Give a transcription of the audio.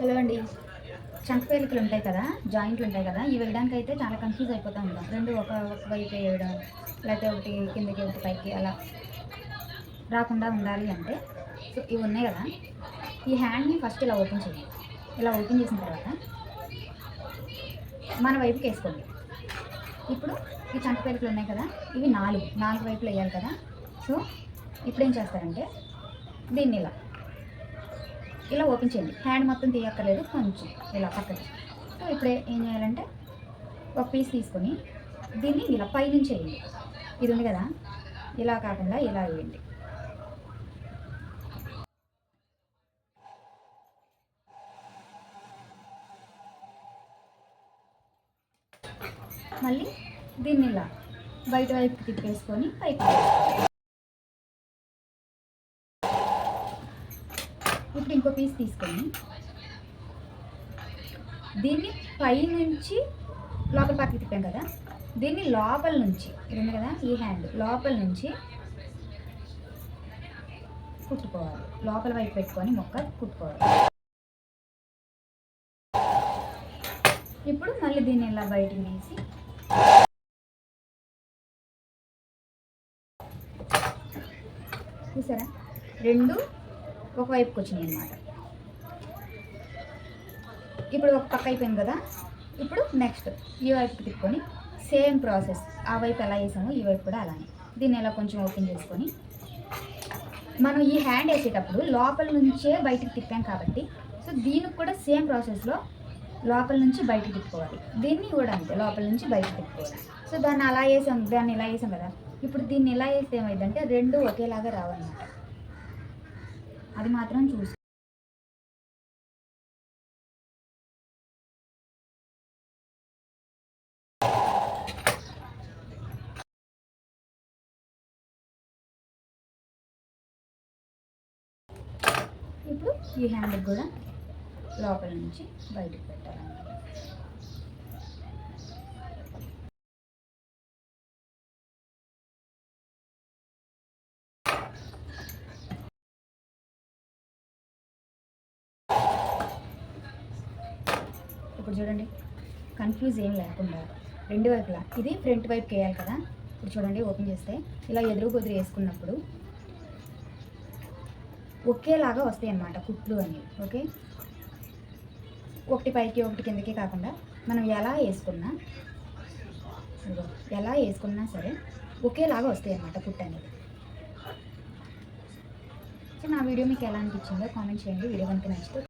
Hello అండి చంక పేలికలు ఉంటాయి కదా జాయింట్లు ఉంటాయి కదా ఇవి వెళ్ళడానికి అయితే చాలా కన్ఫ్యూజ్ అయిపోతూ ఉంటాం. రెండు ఒక ఒక వైపు వేయడం లేకపోతే ఒకటి కిందకి ఒకటి పైకి అలా రాకుండా ఉండాలి అంటే సో ఇవి ఉన్నాయి కదా. ఈ హ్యాండ్ని ఫస్ట్ ఇలా ఓపెన్ చేయండి. ఇలా ఓపెన్ చేసిన తర్వాత మన వైపుకి వేసుకోండి. ఇప్పుడు ఈ చంక పేలికలు ఉన్నాయి కదా ఇవి నాలుగు నాలుగు వైపులు వేయాలి కదా. సో ఇప్పుడు ఏం చేస్తారంటే దీన్ని ఇలా ఇలా ఓపెన్ చేయండి. హ్యాండ్ మొత్తం తీయక్కర్లేదు కొంచెం ఇలా పక్కకి. సో ఇప్పుడే ఏం చేయాలంటే ఒక పీస్ తీసుకొని దీన్ని ఇలా పైనుంచి వేయండి. ఇది ఉంది కదా? ఇలా కాకుండా ఇలా వేయండి. మళ్ళీ దీన్ని ఇలా బయట వైపు తిప్పేసుకొని పైకి ఇప్పుడు ఇంకో పీస్ తీసుకోండి దీన్ని పైనుంచి లోపల పక్కకి తిప్పాం కదా. దీన్ని లోపల నుంచి ఇది ఉంది కదా ఈ హ్యాండ్ లోపల నుంచి కుట్టుకోవాలి. లోపల వైపు పెట్టుకొని మొక్క కుట్టుకోవాలి. ఇప్పుడు మళ్ళీ దీన్ని ఇలా బయటికి తీసి చూసారా? రెండు ఒక వైపుకి వచ్చినాయి అన్నమాట ఇప్పుడు ఒక పక్క అయిపోయింది కదా ఇప్పుడు నెక్స్ట్ ఈ వైపుకి తిప్పుకొని సేమ్ ప్రాసెస్ ఆ వైపు ఎలా వేసామో ఈ వైపు కూడా అలానే. దీన్ని ఎలా కొంచెం ఓపెన్ చేసుకొని మనం ఈ హ్యాండ్ వేసేటప్పుడు లోపల నుంచే బయటికి తిప్పాం కాబట్టి సో దీనికి కూడా సేమ్ ప్రాసెస్లో లోపల నుంచి బయటకు తిప్పుకోవాలి. దీన్ని కూడా అంతే లోపల నుంచి బయటకు తిప్పుకోవాలి. సో దాన్ని అలా వేసాం దాన్ని ఇలా వేసాం కదా. ఇప్పుడు దీన్ని ఇలా వేస్తే ఏమైందంటే రెండు ఒకేలాగా రావన్నమాట. అది మాత్రం చూసి ఇప్పుడు ఈ హ్యాండ్ కూడా లోపల నుంచి బయటకు పెట్టాలి ఇప్పుడు చూడండి. కన్ఫ్యూజ్ ఏం లేకుండా రెండు వైపులా. ఇది ఫ్రంట్ వైపుకి వేయాలి కదా. ఇప్పుడు చూడండి ఓపెన్ చేస్తే ఇలా ఎదురు బొదురు వేసుకున్నప్పుడు ఒకేలాగా వస్తాయి అన్నమాట కుట్లు అనేవి ఓకే? ఒకటి పైకి ఒకటి కిందకి కాకుండా మనం ఎలా వేసుకున్నా ఎలా వేసుకున్నా సరే ఒకేలాగా వస్తాయి అన్నమాట కుట్ అనేది. సో నా వీడియో మీకు ఎలా అనిపించిందో కామెంట్ చేయండి. వీడియో కనుక నచ్చితే